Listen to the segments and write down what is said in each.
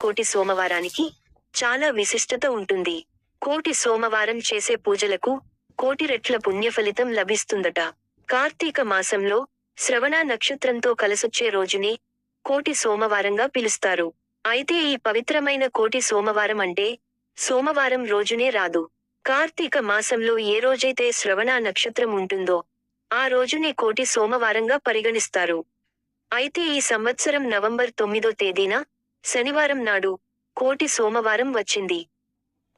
కోటి సోమవారానికి చాలా విశిష్టత ఉంటుంది. కోటి సోమవారం చేసే పూజలకు కోటి రెట్ల పుణ్యఫలితం లభిస్తుందట. కార్తీక మాసంలో శ్రవణ నక్షత్రంతో కలసొచ్చే రోజునే కోటి సోమవారంగా పిలుస్తారు. అయితే ఈ పవిత్రమైన కోటి సోమవారం అంటే సోమవారం రోజునే రాదు. కార్తీక మాసంలో ఏ రోజైతే శ్రవణ నక్షత్రం ఉంటుందో ఆ రోజునే కోటి సోమవారంగా పరిగణిస్తారు. అయితే ఈ సంవత్సరం నవంబర్ తొమ్మిదో తేదీన శనివారం నాడు కోటి సోమవారం వచ్చింది.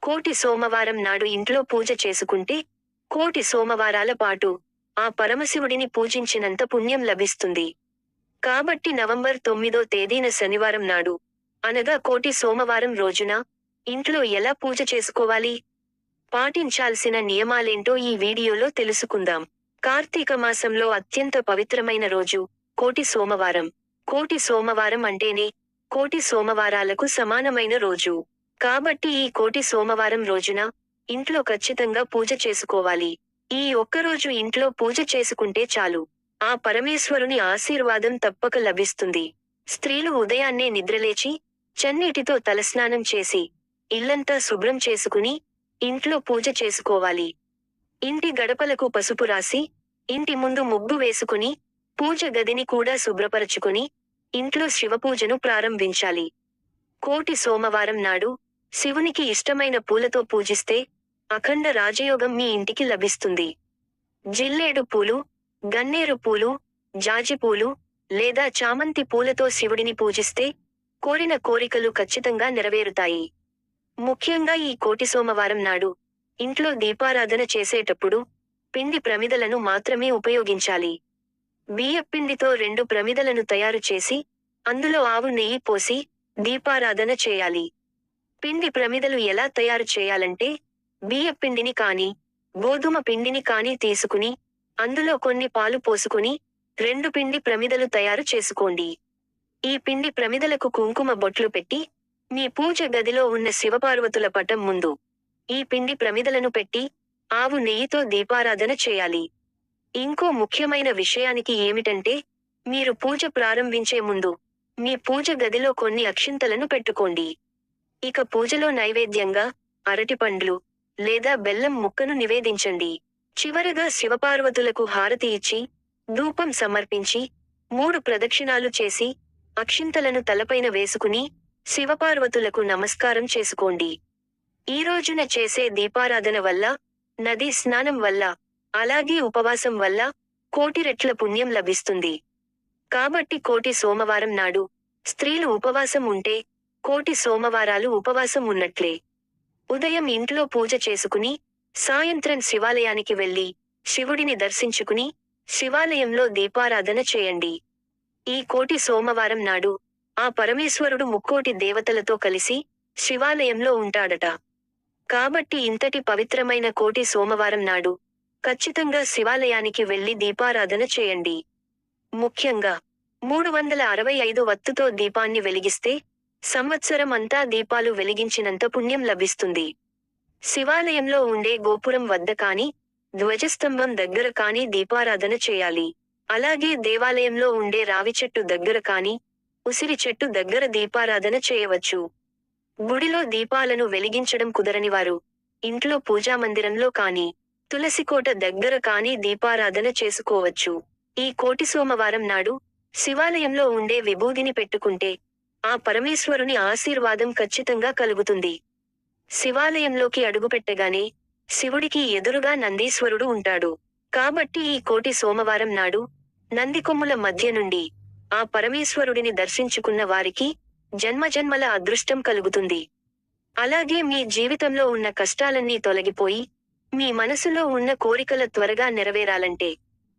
కోటి సోమవారం నాడు ఇంట్లో పూజ చేసుకుంటే కోటి సోమవారాల పాటు ఆ పరమశివుడిని పూజించినంత పుణ్యం లభిస్తుంది. కాబట్టి నవంబర్ తొమ్మిదో తేదీన శనివారం నాడు అనగా కోటి సోమవారం రోజున ఇంట్లో ఎలా పూజ చేసుకోవాలి? పాటించాల్సిన నియమాలేంటో ఈ వీడియోలో తెలుసుకుందాం. కార్తీక మాసంలో అత్యంత పవిత్రమైన రోజు కోటి సోమవారం. కోటి సోమవారం అంటేనే కోటి సోమవారాలకు సమానమైన రోజు. కాబట్టి ఈ కోటి సోమవారం రోజున ఇంట్లో ఖచ్చితంగా పూజ చేసుకోవాలి. ఈ ఒక్కరోజు ఇంట్లో పూజ చేసుకుంటే చాలు. ఆ పరమేశ్వరుని ఆశీర్వాదం తప్పక లభిస్తుంది. స్త్రీలు ఉదయాన్నే నిద్రలేచి చన్నీటితో తలస్నానం చేసి ఇల్లంతా శుభ్రం చేసుకుని ఇంట్లో పూజ చేసుకోవాలి. ఇంటి గడపలకు పసుపు రాసి ఇంటి ముందు ముగ్గు వేసుకుని పూజ గదిని కూడా శుభ్రపరచుకుని ఇంట్లో శివపూజను ప్రారంభించాలి. కోటి సోమవారం నాడు శివునికి ఇష్టమైన పూలతో పూజిస్తే అఖండ రాజయోగం మీ ఇంటికి లభిస్తుంది. జిల్లేడు పూలు గన్నేరు పూలు జాజిపూలు లేదా చామంతి పూలతో శివుడిని పూజిస్తే కోరిన కోరికలు ఖచ్చితంగా నెరవేరుతాయి. ముఖ్యంగా ఈ కోటి సోమవారం నాడు ఇంట్లో దీపారాధన చేసేటప్పుడు పిండి ప్రమిదలను మాత్రమే ఉపయోగించాలి. బియ్యపిండితో రెండు ప్రమిదలను తయారు చేసి అందులో ఆవు నెయ్యి పోసి దీపారాధన చేయాలి. పిండి ప్రమిదలు ఎలా తయారు చేయాలంటే బియ్యపిండిని కాని గోధుమ పిండిని కాని తీసుకుని అందులో కొన్ని పాలు పోసుకుని రెండు పిండి ప్రమిదలు తయారు చేసుకోండి. ఈ పిండి ప్రమిదలకు కుంకుమ బొట్లు పెట్టి మీ పూజ గదిలో ఉన్న శివపార్వతుల పటం ముందు ఈ పిండి ప్రమిదలను పెట్టి ఆవు నెయ్యితో దీపారాధన చేయాలి. ఇంకో ముఖ్యమైన విషయానికి ఏమిటంటే మీరు పూజ ప్రారంభించే ముందు మీ పూజ గదిలో కొన్ని అక్షింతలను పెట్టుకోండి. ఇక పూజలో నైవేద్యంగా అరటిపండ్లు లేదా బెల్లం ముక్కను నివేదించండి. చివరగా శివపార్వతులకు హారతి ఇచ్చి ధూపం సమర్పించి మూడు ప్రదక్షిణాలు చేసి అక్షింతలను తలపైన వేసుకుని శివపార్వతులకు నమస్కారం చేసుకోండి. ఈ రోజున చేసే దీపారాధన వల్ల నదీ స్నానం వల్ల అలాగే ఉపవాసం వల్ల కోటి రెట్ల పుణ్యం లభిస్తుంది. కాబట్టి కోటి సోమవారం నాడు స్త్రీలు ఉపవాసం ఉంటే కోటి సోమవారాలు ఉపవాసం ఉన్నట్లే. ఉదయం ఇంట్లో పూజ చేసుకుని సాయంత్రం శివాలయానికి వెళ్ళి శివుడిని దర్శించుకుని శివాలయంలో దీపారాధన చేయండి. ఈ కోటి సోమవారం నాడు ఆ పరమేశ్వరుడు ముక్కోటి దేవతలతో కలిసి శివాలయంలో ఉంటాడట. కాబట్టి ఇంతటి పవిత్రమైన కోటి సోమవారం నాడు ఖచ్చితంగా శివాలయానికి వెళ్ళి దీపారాధన చేయండి. ముఖ్యంగా మూడు వందల అరవై ఐదు వత్తుతో దీపాన్ని వెలిగిస్తే సంవత్సరం అంతా దీపాలు వెలిగించినంత పుణ్యం లభిస్తుంది. శివాలయంలో ఉండే గోపురం వద్ద కాని ధ్వజస్తంభం దగ్గర కాని దీపారాధన చేయాలి. అలాగే దేవాలయంలో ఉండే రావి చెట్టు దగ్గర కాని ఉసిరి చెట్టు దగ్గర దీపారాధన చేయవచ్చు. గుడిలో దీపాలను వెలిగించడం కుదరని వారు ఇంట్లో పూజామందిరంలో కాని తులసికోట దగ్గర కాని దీపారాధన చేసుకోవచ్చు. ఈ కోటి సోమవారం నాడు శివాలయంలో ఉండే విభూదిని పెట్టుకుంటే ఆ పరమేశ్వరుని ఆశీర్వాదం ఖచ్చితంగా కలుగుతుంది. శివాలయంలోకి అడుగుపెట్టగానే శివుడికి ఎదురుగా నందీశ్వరుడు ఉంటాడు. కాబట్టి ఈ కోటి సోమవారం నాడు నందికొమ్ముల మధ్య నుండి ఆ పరమేశ్వరుడిని దర్శించుకున్న వారికి జన్మజన్మల అదృష్టం కలుగుతుంది. అలాగే మీ జీవితంలో ఉన్న కష్టాలన్నీ తొలగిపోయి మీ మనసులో ఉన్న కోరికల త్వరగా నెరవేరాలంటే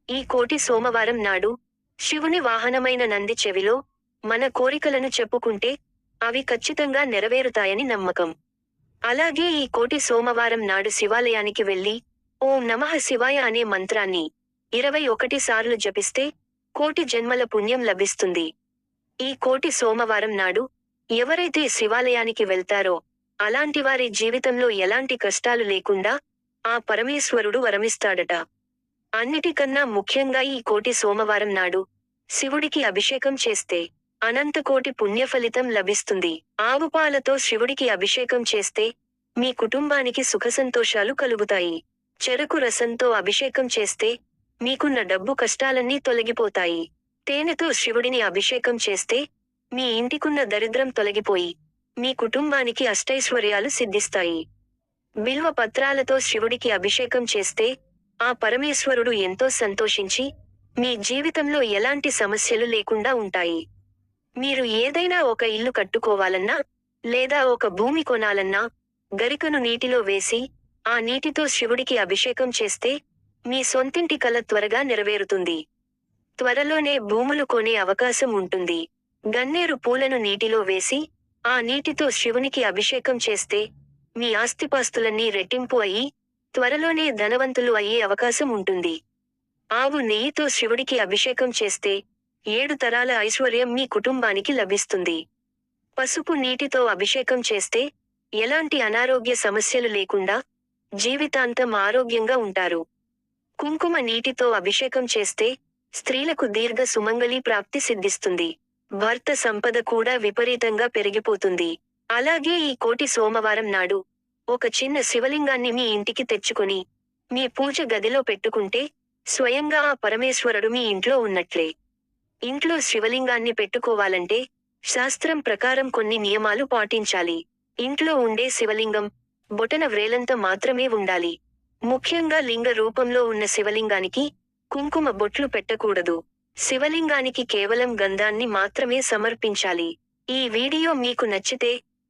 ఈ కోటి సోమవారం నాడు శివుని వాహనమైన నంది చెవిలో మన కోరికలను చెప్పుకుంటే అవి ఖచ్చితంగా నెరవేరుతాయని నమ్మకం. అలాగే ఈ కోటి సోమవారం నాడు శివాలయానికి వెళ్ళి ఓం నమః శివాయ అనే మంత్రాన్ని ఇరవై ఒకటి సార్లు జపిస్తే కోటి జన్మల పుణ్యం లభిస్తుంది. ఈ కోటి సోమవారం నాడు ఎవరైతే శివాలయానికి వెళ్తారో అలాంటి వారి జీవితంలో ఎలాంటి కష్టాలు లేకుండా ఆ పరమేశ్వరుడు వరమిస్తాడట. అన్నిటికన్నా ముఖ్యంగా ఈ కోటి సోమవారం నాడు శివుడికి అభిషేకం చేస్తే అనంతకోటి పుణ్యఫలితం లభిస్తుంది. ఆవుపాలతో శివుడికి అభిషేకం చేస్తే మీ కుటుంబానికి సుఖసంతోషాలు కలుగుతాయి. చెరకు రసంతో అభిషేకం చేస్తే మీకున్న డబ్బు కష్టాలన్నీ తొలగిపోతాయి. తేనెతో శివుడిని అభిషేకం చేస్తే మీ ఇంటికున్న దరిద్రం తొలగిపోయి మీ కుటుంబానికి అష్టైశ్వర్యాలు సిద్ధిస్తాయి. బిల్వ పత్రాలతో శివుడికి అభిషేకం చేస్తే ఆ పరమేశ్వరుడు ఎంతో సంతోషించి మీ జీవితంలో ఎలాంటి సమస్యలు లేకుండా ఉంటాయి. మీరు ఏదైనా ఒక ఇల్లు కట్టుకోవాలన్నా లేదా ఒక భూమి కొనాలన్నా గరికను నీటిలో వేసి ఆ నీటితో శివుడికి అభిషేకం చేస్తే మీ సొంతింటి కల త్వరగా నెరవేరుతుంది. త్వరలోనే భూములు కొనే అవకాశం ఉంటుంది. గన్నేరు పూలను నీటిలో వేసి ఆ నీటితో శివునికి అభిషేకం చేస్తే మీ ఆస్తిపాస్తులన్నీ రెట్టింపు అయి త్వరలోనే ధనవంతులు అయ్యే అవకాశం ఉంటుంది. ఆవు నెయ్యితో శివుడికి అభిషేకం చేస్తే ఏడు తరాల ఐశ్వర్యం మీ కుటుంబానికి లభిస్తుంది. పసుపు నీటితో అభిషేకం చేస్తే ఎలాంటి అనారోగ్య సమస్యలు లేకుండా జీవితాంతం ఆరోగ్యంగా ఉంటారు. కుంకుమ నీటితో అభిషేకం చేస్తే స్త్రీలకు దీర్ఘ సుమంగళి ప్రాప్తి సిద్ధిస్తుంది. భర్త సంపద కూడా విపరీతంగా పెరిగిపోతుంది. అలాగే ఈ కోటి సోమవారం నాడు ఒక చిన్న శివలింగాన్ని మీ ఇంటికి తెచ్చుకొని మీ పూజ గదిలో పెట్టుకుంటే స్వయంగా ఆ పరమేశ్వరుడు మీ ఇంట్లో ఉన్నట్లే. ఇంట్లో శివలింగాన్ని పెట్టుకోవాలంటే శాస్త్రం ప్రకారం కొన్ని నియమాలు పాటించాలి. ఇంట్లో ఉండే శివలింగం బొటన వ్రేలంత మాత్రమే ఉండాలి. ముఖ్యంగా లింగ రూపంలో ఉన్న శివలింగానికి కుంకుమ బొట్లు పెట్టకూడదు. శివలింగానికి కేవలం గంధాన్ని మాత్రమే సమర్పించాలి. ఈ వీడియో మీకు నచ్చితే